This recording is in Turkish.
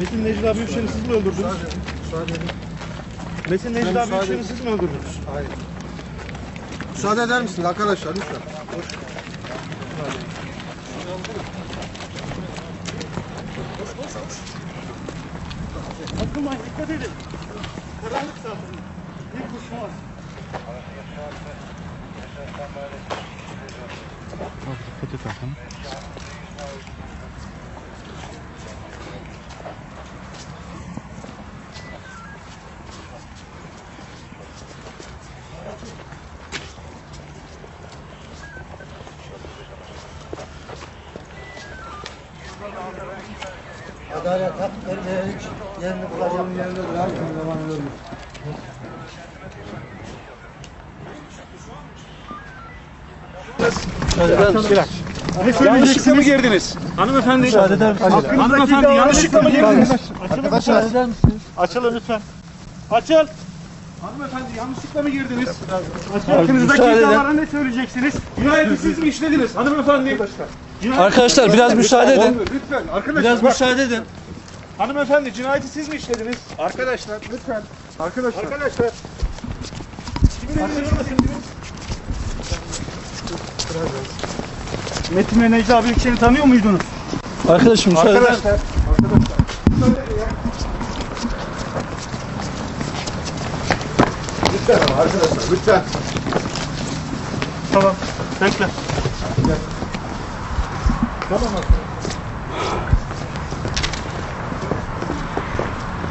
Metin Necla Büyükşen'i siz mi öldürdünüz? Müsaade edin. Metin Necla müsaade Büyükşen'i edin. siz mi öldürdünüz? Hayır. Müsaade eder misiniz arkadaşlar lütfen? Akıllı dikkat edin. Karanlık zaten. Bir kuş var. Adalet hak vermeye hiç yerini bulacağım yerinde durar kimi zaman ölür. Yanlışlıkla mı girdiniz? Hanımefendi. Müsaade eder Hanımefendi yanlışlıkla mı girdiniz? Arkadaşlar misiniz? Açılın lütfen. Açıl. Hanımefendi yanlışlıkla mı girdiniz? Hakkınızdaki iddialara ne söyleyeceksiniz? Cinayeti siz mi işlediniz hanımefendi? Cinayeti Arkadaşlar biraz müsaade edin. Lütfen arkadaşlar. Biraz bak, müsaade edin. Hanımefendi cinayeti siz mi işlediniz? Arkadaşlar lütfen. Arkadaşlar. Arkadaşlar. Kimin elini görmesiniz? Metin ve Necla Büyükşen'i tanıyor muydunuz? Arkadaşım müsaade Arkadaşlar. Arkadaşlar. Müsaade edin ya. Lütfen ama arkadaşlar lütfen. Tamam. Bekle. Tamam arkadaşlar.